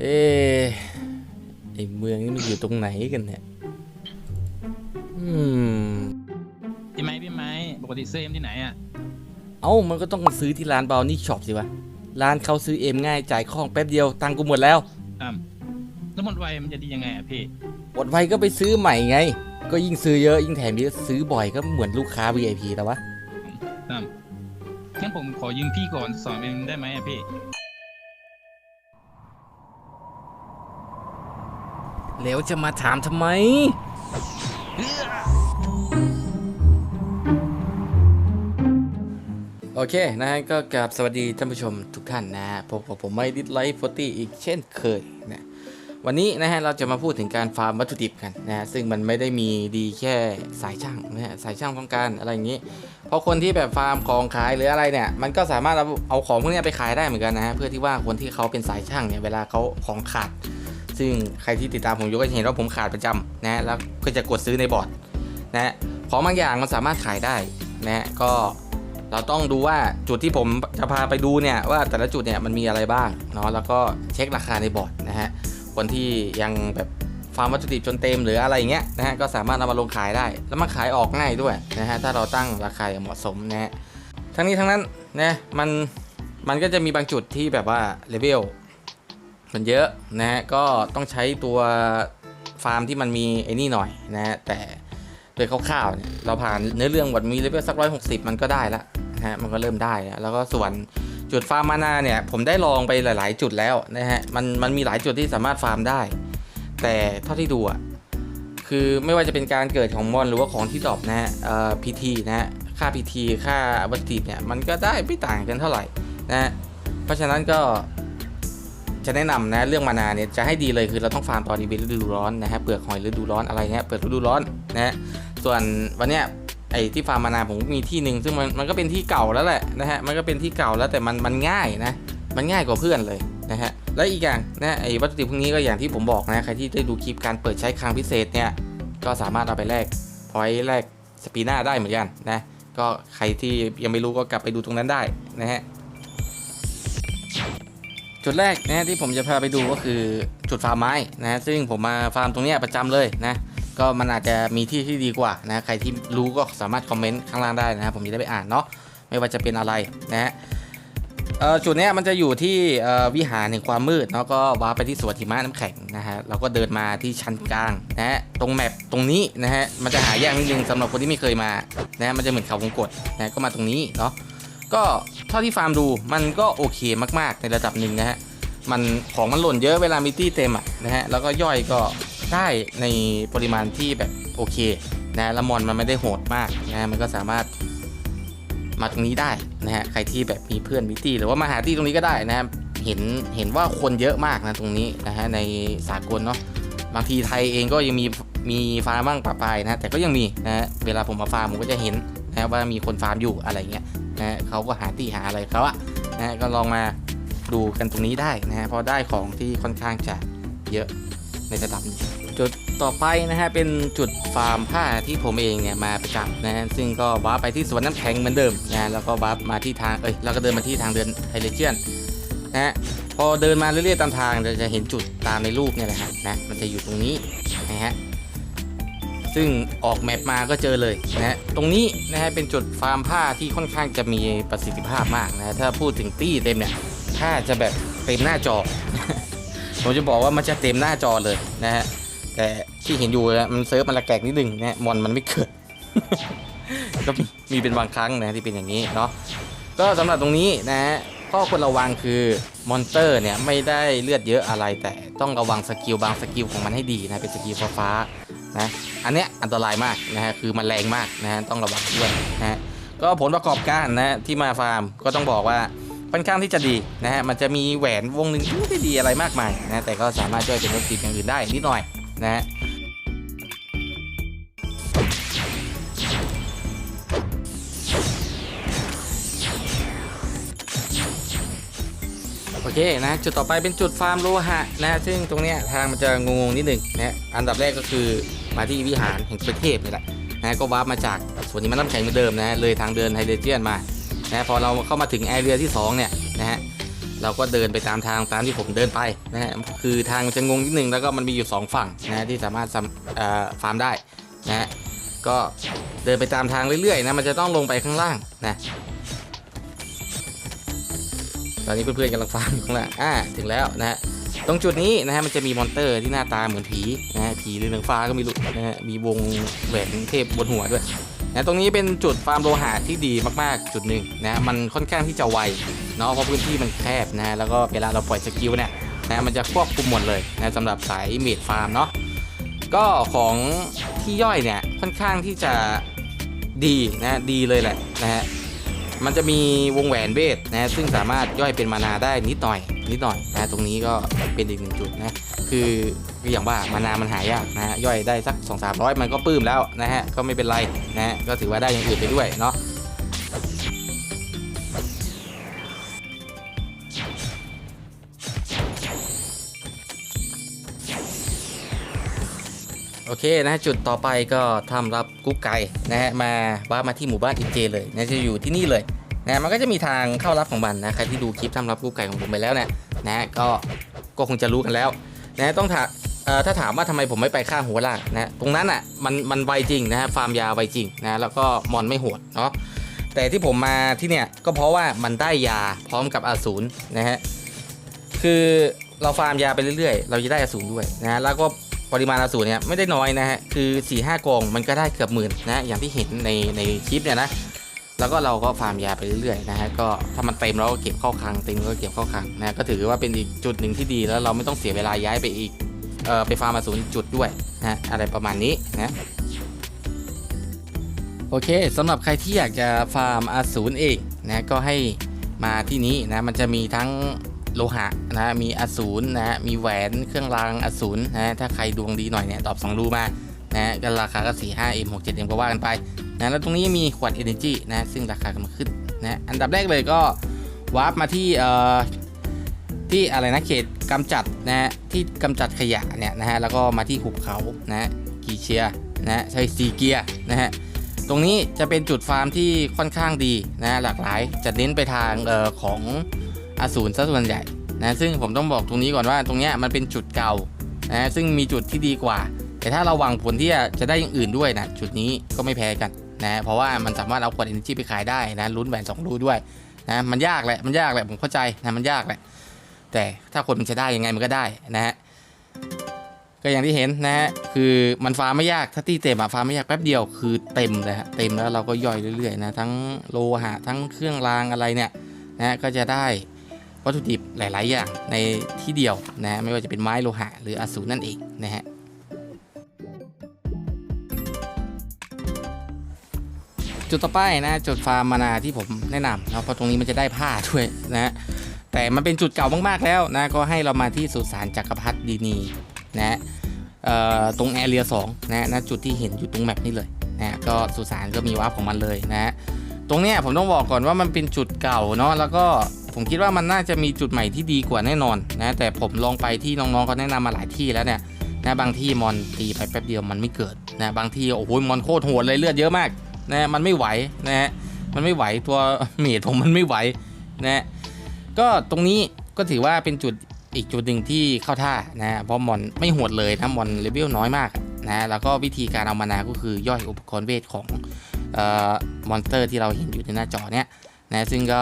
เอ๊ะไอเมืองนี้มันอยู่ตรงไหนกันเนี่ย อืม พี่ไม้พี่ไม้ปกติซื้อเอ็มที่ไหนอะ เอ้า มันก็ต้องซื้อที่ร้านเบานี่ช็อปสิวะ ร้านเขาซื้อเอ็มง่ายจ่ายคล่องแป๊บเดียวตังค์กูหมดแล้วอ่าแล้วหมดไวมันจะดียังไงอะพี่หมดไวก็ไปซื้อใหม่ไง ก็ยิ่งซื้อเยอะยิ่งแถมเยอะซื้อบ่อยก็เหมือนลูกค้า VIP แต่วะอ่างั้นผมขอยืมพี่ก่อนสองเอ็มได้ไหมอะพี่ แล้วจะมาถามทำไม โอเคนะฮะก็กราบสวัสดีท่านผู้ชมทุกท่านนะฮะพบกับผมไม่ดิสไลฟ์ฟอตี้อีกเช่นเคยนะวันนี้นะฮะเราจะมาพูดถึงการฟาร์มวัตถุดิบกันนะฮะซึ่งมันไม่ได้มีดีแค่สายช่างนะฮะสายช่างต้องการอะไรอย่างนี้ เพราะคนที่แบบฟาร์มของขายหรืออะไรเนี่ยมันก็สามารถเอาเอาของพวกนี้ไปขายได้เหมือนกันนะฮะเพื่อที่ว่าคนที่เขาเป็นสายช่างเนี่ยเวลาเขาของขาด ซึ่งใครที่ติดตามผมอยู่ก็จะเห็นว่าผมขาดประจำนะแล้วก็จะกดซื้อในบอร์ดนะฮะของบางอย่างมันสามารถขายได้นะฮะก็เราต้องดูว่าจุดที่ผมจะพาไปดูเนี่ยว่าแต่ละจุดเนี่ยมันมีอะไรบ้างเนาะแล้วก็เช็คราคาในบอร์ดนะฮะคนที่ยังแบบฟาร์มวัตถุดิบจนเต็มหรืออะไรเงี้ยนะฮะก็สามารถเอามาลงขายได้ แล้วมาขายออกง่ายด้วยนะฮะถ้าเราตั้งราคาเหมาะสมนะฮะทั้งนี้ทั้งนั้นนะมันมันก็จะมีบางจุดที่แบบว่าเลเวล มันเยอะนะฮะก็ต้องใช้ตัวฟาร์มที่มันมีไอ้นี่หน่อยนะฮะแต่โดยคร่าวๆเนี่ยเราผ่านเนื้อเรื่องวัดมีเลเวลสักร้อยหกสิบมันก็ได้ละนะฮะมันก็เริ่มได้แล้วแล้วก็ส่วนจุดฟาร์มมานาเนี่ยผมได้ลองไปหลาย ๆ จุดแล้วนะฮะมันมันมีหลายจุดที่สามารถฟาร์มได้ แต่เท่าที่ดูอะคือไม่ว่าจะเป็นการเกิดของมอนหรือว่าของที่ดรอปนะฮะเอ่อพีทีนะฮะค่าพีทีค่าวัตถุดิเนี่ยมันก็ได้ไม่ต่างกันเท่าไหร่นะฮะเพราะฉะนั้นก็ จะแนะนำนะเรื่องมานาเนี่ยจะให้ดีเลยคือเราต้องฟาร์มตอนนี้เป็นฤดูร้อนนะฮะเปลือกหอยฤดูร้อนอะไรเงี้ยเปิดฤดูร้อนนะฮะส่วนวันเนี้ยไอ้ที่ฟาร์มมานาผมมีที่หนึ่งซึ่งมันมันก็เป็นที่เก่าแล้วแหละนะฮะมันก็เป็นที่เก่าแล้วแต่มันมันง่ายนะมันง่ายกว่าเพื่อนเลยนะฮะและอีกอย่างนะไอ้วัตถุดิบพวกนี้ก็อย่างที่ผมบอกนะใครที่ได้ดูคลิปการเปิดใช้คลังพิเศษเนี่ยก็สามารถเอาไปแลกพอยแลกสปีน่าได้เหมือนกันนะก็ใครที่ยังไม่รู้ก็กลับไปดูตรงนั้นได้นะฮะ จุดแรกนะที่ผมจะพาไปดูก็คือจุดฟาร์มไม้นะซึ่งผมมาฟาร์มตรงนี้ประจำเลยนะก็มันอาจจะมีที่ที่ดีกว่านะใครที่รู้ก็สามารถคอมเมนต์ข้างล่างได้นะผมจะได้ไปอ่านเนาะไม่ว่าจะเป็นอะไรนะฮะจุดนี้มันจะอยู่ที่วิหารแห่งความมืดแล้วก็วาไปที่สวนหิมะน้ำแข็งนะฮะเราก็เดินมาที่ชั้นกลางนะฮะตรงแมปตรงนี้นะฮะมันจะหายากนิดนึงสำหรับคนที่ไม่เคยมานะฮะมันจะเหมือนเขาวงกตนะก็มาตรงนี้เนาะ ก็เท่าที่ฟาร์มดูมันก็โอเคมากๆในระดับหนึ่งนะฮะมันของมันหล่นเยอะเวลามีตี้เต็มอะนะฮะแล้วก็ย่อยก็ได้ในปริมาณที่แบบโอเคนะล้วมอนมันไม่ได้โหดมากนะมันก็สามารถมาตรงนี้ได้นะฮะใครที่แบบมีเพื่อนมีตี้หรือว่ามาหาตี้ตรงนี้ก็ได้นะครับเห็นเห็นว่าคนเยอะมากนะตรงนี้นะฮะในสากลเนาะบางทีไทยเองก็ยังมีมีฟาร์มบ้างปะปายนะแต่ก็ยังมีนะฮะเวลาผมมาฟาร์มผมก็จะเห็น นะว่ามีคนฟาร์มอยู่อะไรเงี้ยนะฮะเขาก็หาตี้หาอะไรเขาอะนะฮะก็ลองมาดูกันตรงนี้ได้นะฮะพราะได้ของที่ค่อนข้างจะเยอะในระดับนึงจุดต่อไปนะฮะเป็นจุดฟาร์มผ้าที่ผมเองเนี่ยมาประจำนะฮะซึ่งก็วาร์ปไปที่สวนน้ำแข็งเหมือนเดิมนะฮะแล้วก็วาร์ปมาที่ทางเอ้ยเราก็เดินมาที่ทางเดินไฮเลเจียนนะฮะพอเดินมาเรื่อยๆตามทางเราจะเห็นจุดตามในรูปเนี่ยแหละฮะนะมันจะอยู่ตรงนี้นะฮะ ซึ่งออกแมปมาก็เจอเลยนะฮะตรงนี้นะฮะเป็นจุดฟาร์มผ้าที่ค่อนข้างจะมีประสิทธิภาพมากนะฮะถ้าพูดถึงตี้เต็มเนี่ยถ้าจะแบบเต็มหน้าจอ ผมจะบอกว่ามันจะเต็มหน้าจอเลยนะฮะแต่ที่เห็นอยู่นะมันเซิร์ฟมันละแกกนิดนึงนะมอนมันไม่เกิดก็มีเป็นบางครั้งนะที่เป็นอย่างนี้เนาะก็สำหรับตรงนี้นะฮะข้อควรระวังคือมอนเตอร์เนี่ยไม่ได้เลือดเยอะอะไรแต่ต้องระวังสกิลบางสกิลของมันให้ดีนะเป็นสกิลฟ้า นะอันเนี้ยอันตรายมากนะฮะคือมันแรงมากนะฮะต้องระวังด้วยนะฮะก็ผลประกอบการนะที่มาฟาร์มก็ต้องบอกว่าค่อนข้างที่จะดีนะฮะมันจะมีแหวนวงหนึ่งที่ไม่ได้ดีอะไรมากมายนะแต่ก็สามารถช่วยเป็นวัตถุดิบอย่างอื่นได้นิดหน่อยนะฮะ อเคนะจุดต่อไปเป็นจุดฟาร์มโลหะนะซึ่งตรงเนี้ยทางมันจะงงๆนิดหนึ่งนะอันดับแรกก็คือมาที่วิหารแห่งประเทศนี่แหละนะก็วาร์ปมาจากส่วนนี้มันน้ำแข็งเหมือนเดิมนะเลยทางเดินไฮเดรเจียนมานะพอเราเข้ามาถึงแอเรียที่2เนี่ยนะฮะเราก็เดินไปตามทางตามที่ผมเดินไปนะฮะคือทางมันจะงงนิดนึงแล้วก็มันมีอยู่ 2 ฝั่งนะที่สามารถฟาร์มได้นะฮะก็เดินไปตามทางเรื่อยๆนะมันจะต้องลงไปข้างล่างนะ ตอนนี้เพื่อนๆกำลังฟาร์มอยู่ข้างล่างอ่าถึงแล้วนะฮะตรงจุดนี้นะฮะมันจะมีมอนเตอร์ที่หน้าตาเหมือนผีนะฮะผีหรือหนังฟ้าก็ไม่รู้นะฮะมีวงแหวนเทพบนหัวด้วยนะตรงนี้เป็นจุดฟาร์มโลหะที่ดีมากๆ จุดหนึ่งนะมันค่อนข้างที่จะไวเนาะเพราะพื้นที่มันแคบนะแล้วก็เวลาเราปล่อยสกิลเนี่ยนะมันจะควบคุมหมดเลยนะสำหรับสายเมดฟาร์มเนาะก็ของที่ย่อยเนี่ยค่อนข้างที่จะดีนะดีเลยแหละนะฮะ มันจะมีวงแหวนเวทนะซึ่งสามารถย่อยเป็นมานาได้นิดหน่อยนิดหน่อยนะตรงนี้ก็เป็นอีกหนึ่งจุดนะคืออย่างว่ามานามันหายากนะฮะย่อยได้สัก 2 3 0 0 มันก็ปื้มแล้วนะฮะก็ไม่เป็นไรนะฮะก็ถือว่าได้อย่างอื่นไปด้วยเนาะ โอเคนะจุดต่อไปก็ทำรับกุ๊กไก่นะฮะมาว่ามาที่หมู่บ้านอินเจเลยนะจะอยู่ที่นี่เลยนะมันก็จะมีทางเข้ารับของมันนะใครที่ดูคลิปทำรับกุ๊กไก่ของผมไปแล้วเนี่ยนะก็ก็คงจะรู้กันแล้วนะต้องถามเอ่อถ้าถามว่าทำไมผมไม่ไปข้างหัวล่างนะตรงนั้นอะมันมันไวจริงนะฮะฟาร์มยาไวจริงนะแล้วก็มอนไม่โหดเนาะแต่ที่ผมมาที่เนี่ยก็เพราะว่ามันได้ยาพร้อมกับอาสูรนะฮะคือเราฟาร์มยาไปเรื่อยๆ เราจะได้อาสูรด้วยนะแล้วก็ ปริมาณอสูรเนี่ยไม่ได้น้อยนะฮะคือ4ี่ห้ากองมันก็ได้เกือบหมื่นนะอย่างที่เห็นในในคลิปเนี่ยนะแล้วก็เราก็ฟาร์มยาไปเรื่อยๆนะฮะก็ถ้ามันเต็มเราก็เก็บเข้าคลังเต็มก็เก็บเข้าคลังนะก็ถือว่าเป็นอีกจุดหนึ่งที่ดีแล้วเราไม่ต้องเสียเวลาย้ายไปอีกเอ่อไปฟาร์มอสูรจุดด้วยนะอะไรประมาณนี้นะโอเคสำหรับใครที่อยากจะฟาร์มอสูรเองนะก็ให้มาที่นี้นะมันจะมีทั้ง โลหะนะมีอสูรนะมีแหวนเครื่องรางอสูรนะถ้าใครดวงดีหน่อยเนี่ยตอบ2รูมานะก็ราคาก็4 5 M 6 7 M ก็ว่ากันไปนะแล้วตรงนี้มีขวด Energy นะซึ่งราคากำลังขึ้นนะอันดับแรกเลยก็วาร์ปมาที่เอ่อที่อะไรนะเขตกำจัดนะที่กำจัดขยะเนี่ยนะฮะแล้วก็มาที่หุบเขานะกีเชียนะใช่ซีเกียนะฮะตรงนี้จะเป็นจุดฟาร์มที่ค่อนข้างดีนะหลากหลายจะเน้นไปทางเอ่อของ อสูรซะส่วนใหญ่นะซึ่งผมต้องบอกตรงนี้ก่อนว่าตรงเนี้ยมันเป็นจุดเก่านะซึ่งมีจุดที่ดีกว่า แต่ถ้าเราหวังผลที่จะได้อย่างอื่นด้วยนะจุดนี้ก็ไม่แพ้กันนะเพราะว่ามันสามารถเอาขวด energy ไปขายได้นะลุ้นแหวนสองรูด้วยนะมันยากแหละมันยากแหละผมเข้าใจนะมันยากแหละแต่ถ้าคนมันจะได้ยังไงมันก็ได้นะฮะก็อย่างที่เห็นนะฮะคือมันฟ้าไม่ยากถ้าตีเต็มอะฟ้าไม่ยากแป๊บเดียวคือเต็มเลยฮะเต็มแล้วเราก็ย่อยเรื่อยๆนะทั้งโลหะทั้งเครื่องรางอะไรเนี่ยนะก็จะได้ วัตถุดิบหลาย ๆ อย่างในที่เดียวนะไม่ว่าจะเป็นไม้โลหะหรืออสูรนั่นเองนะฮะจุดต่อไปนะจุดฟาร์มมานาที่ผมแนะนำนะเพราะตรงนี้มันจะได้ผ้าด้วยนะฮะแต่มันเป็นจุดเก่ามาก ๆ แล้วนะก็ให้เรามาที่สุสานจักรพรรดินีนะฮะตรงแอเรีย2นะฮะจุดที่เห็นอยู่ตรงแมปนี่เลยนะฮะก็สุสานก็มีวาร์ปของมันเลยนะฮะตรงเนี้ยผมต้องบอกก่อนว่ามันเป็นจุดเก่าเนาะแล้วก็ ผมคิดว่ามันน่าจะมีจุดใหม่ที่ดีกว่าแน่นอนนะแต่ผมลองไปที่น้องๆเขาแนะนำมาหลายที่แล้วเนี่ยนะบางที่มอนตีไปแป๊บเดียวมันไม่เกิดนะบางที่โอ้โหมอนโคตรโหดเลยเลือดเยอะมากนะมันไม่ไหวนะฮะมันไม่ไหวตัวเมดผมมันไม่ไหวนะก็ตรงนี้ก็ถือว่าเป็นจุดอีกจุดหนึ่งที่เข้าท่านะเพราะมอนไม่โหดเลยนะมอนเลเวลน้อยมากนะแล้วก็วิธีการเอามานาก็คือย่อยอุปกรณ์เวทของเอ่อมอนสเตอร์ที่เราเห็นอยู่ในหน้าจอเนี้ยนะซึ่งก็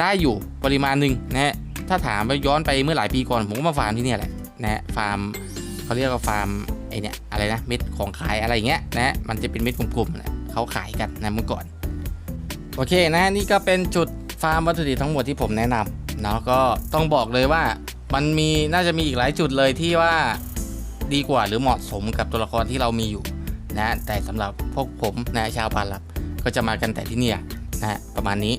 ได้อยู่ปริมาณหนึ่งนะฮะถ้าถามไปย้อนไปเมื่อหลายปีก่อนผมก็มาฟาร์มที่เนี่ยแหละนะฮะฟาร์มเขาเรียกว่าฟาร์มไอเนี่ยอะไรนะเม็ดของขายอะไรอย่างเงี้ยนะฮะมันจะเป็นเม็ดกลมๆนะเขาขายกันนะเมื่อก่อน โอเคนะนี่ก็เป็นจุดฟาร์มวัตถุดิบทั้งหมดที่ผมแนะนำเนาะก็ต้องบอกเลยว่ามันมีน่าจะมีอีกหลายจุดเลยที่ว่าดีกว่าหรือเหมาะสมกับตัวละครที่เรามีอยู่นะแต่สำหรับพวกผมนะชาวบานลับก็จะมากันแต่ที่เนี่ยนะประมาณนี้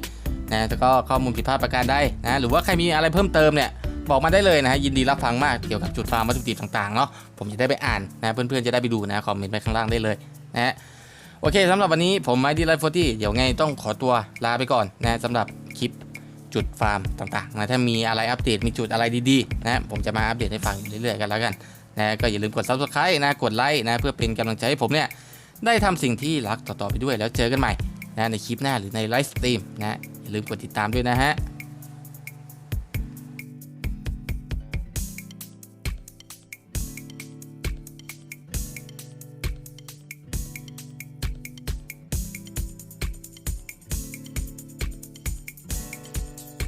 นะแล้วก็ข้อมูลผิดพลาดประการใดนะหรือว่าใครมีอะไรเพิ่มเติมเนี่ยบอกมาได้เลยนะฮะยินดีรับฟังมากเกี่ยวกับจุดฟาร์มวัตถุดิบต่างๆเนาะผมจะได้ไปอ่านนะเพื่อนๆจะได้ไปดูนะคอมเมนต์ไปข้างล่างได้เลยนะฮะโอเคสำหรับวันนี้ผมไมดีไลฟ์โฟตี้เดี๋ยวไงต้องขอตัวลาไปก่อนนะสำหรับคลิปจุดฟาร์มต่างๆนะถ้ามีอะไรอัปเดตมีจุดอะไรดีๆนะผมจะมาอัปเดตให้ฟังเรื่อยๆกันแล้วกันนะก็อย่าลืมกด subscribe นะกดไลค์นะเพื่อเป็นกำลังใจให้ผมเนี่ยได้ทำสิ่งที่รักต่อๆไปด้วยแล้วเจอกันใหม่นะในคลิปหน้าหรือในไลฟ์สตรีมนะ อย่าลืมกดติดตามด้วยนะฮะ